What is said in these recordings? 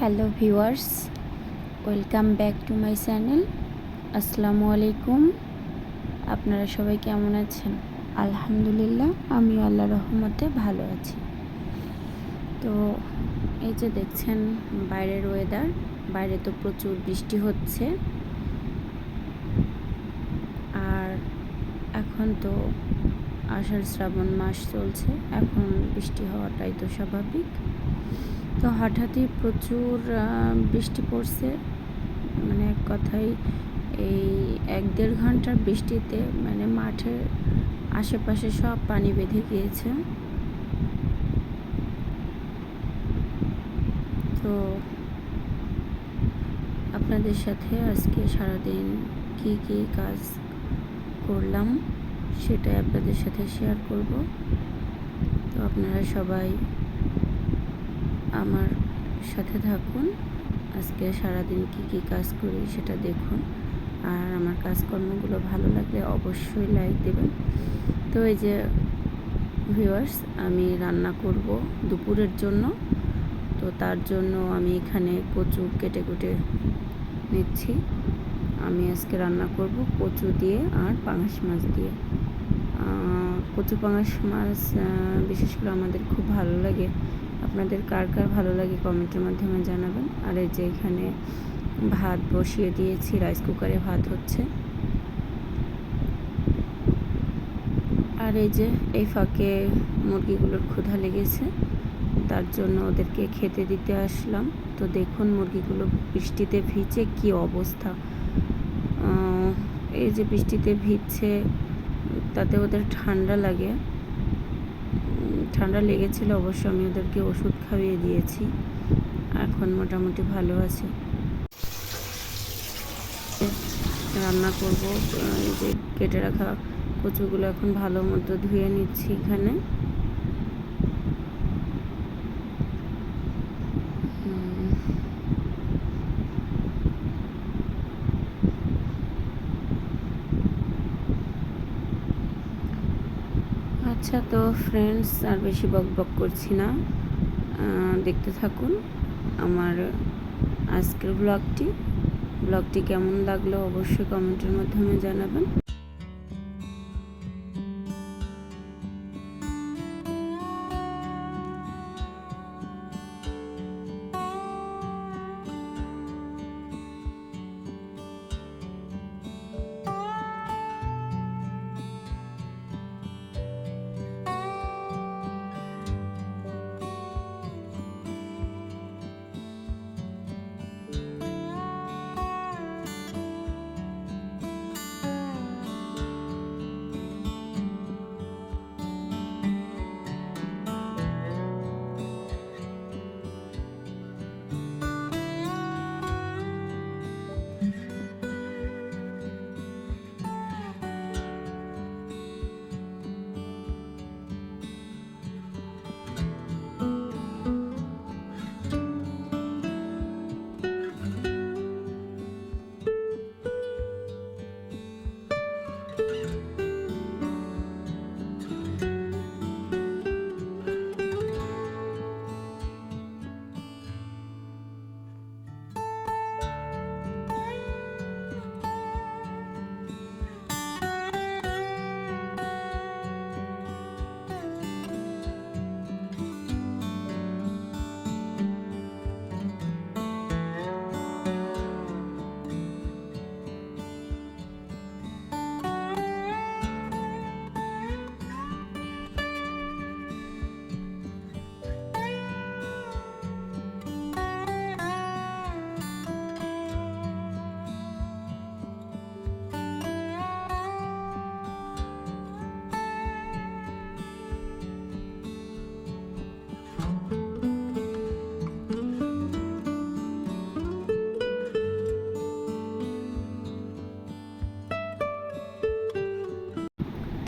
Hello viewers, welcome back to my channel. আসসালামু আলাইকুম। আপনারা সবাই কেমন আছেন? আলহামদুলিল্লাহ আমি আল্লাহ রহমতে ভালো আছি। তো এই যে দেখছেন বাইরের ওয়েদার বাইরে তো প্রচুর বৃষ্টি হচ্ছে। আর এখন তো আষাঢ় শ্রাবণ মাস চলছে, এখন বৃষ্টি হওয়াটাই তো স্বাভাবিক। তো হঠাৎই প্রচুর বৃষ্টি পড়ছে। মানে এক কথায় এই এক দেড় ঘণ্টার বৃষ্টিতে মানে মাঠের আশেপাশে সব পানি বেঁধে গিয়েছে। তো আপনাদের সাথে আজকে সারাদিন কি কি কাজ করলাম সেটাই আপনাদের সাথে শেয়ার করব। তো আপনারা সবাই আমার সাথে থাকুন। আজকে সারাদিন কি কি কাজ করি সেটা দেখুন। আর আমার কাজকর্মগুলো ভালো লাগলে অবশ্যই লাইক দেবেন। তো এই যে ভিউয়ার্স আমি রান্না করব দুপুরের জন্য। তো তার জন্য আমি এখানে কচু কেটে কুটে নিচ্ছি। আমি আজকে রান্না করব কচু দিয়ে আর পাঙাশ মাছ দিয়ে। কচু পাঙাশ মাছ বিশেষ করে আমাদের খুব ভালো লাগে। আপনাদের কার কার ভালো লাগে কমেন্টের মাধ্যমে জানাবেন। আর এই যে এখানে ভাত বসিয়ে দিয়েছি রাইস কুকারে ভাত হচ্ছে। আর এই যে এই ফাঁকে মুরগিগুলোর ক্ষুধা লেগেছে, তার জন্য ওদেরকে খেতে দিতে আসলাম। তো দেখুন মুরগিগুলো বৃষ্টিতে ভিজে কি অবস্থা। এই যে বৃষ্টিতে ভিজছে, তাতে ওদের ঠান্ডা লাগে। ঠান্ডা লেগেছিল, অবশ্য আমি ওদেরকে ওষুধ খাইয়ে দিয়েছি। এখন মোটামুটি ভালো আছে। রান্না করব, এই যে কেটে রাখা কচুগুলো এখন ভালো মতো ধুয়ে নিচ্ছি এখানে। আচ্ছা তো ফ্রেন্ডস আর বেশি বক বক করছি না। দেখতে থাকুন আমার আজকের ব্লগটি ব্লগটি কেমন লাগল অবশ্যই কমেন্টের মাধ্যমে জানাবেন।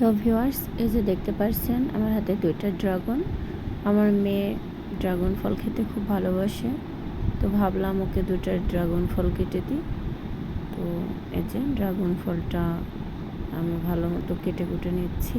তো ভিউয়ার্স, এই যে দেখতে পাচ্ছেন, আমার হাতে দুইটা ড্রাগন। আমার মেয়ে ড্রাগন ফল খেতে খুব ভালোবাসে। তো ভাবলাম ওকে দুটা ড্রাগন ফল কেটে দিই। তো এই যে ড্রাগন ফলটা আমি ভালো মতো কেটে কুটে নিচ্ছি।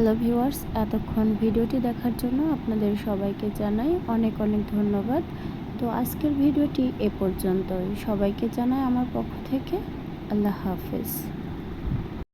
হ্যালো ভিউয়ার্স, এতক্ষণ ভিডিওটি দেখার জন্য আপনাদের সবাইকে জানাই অনেক অনেক ধন্যবাদ। তো আজকের ভিডিওটি এ পর্যন্তই। সবাইকে জানাই আমার পক্ষ থেকে আল্লাহ হাফেজ।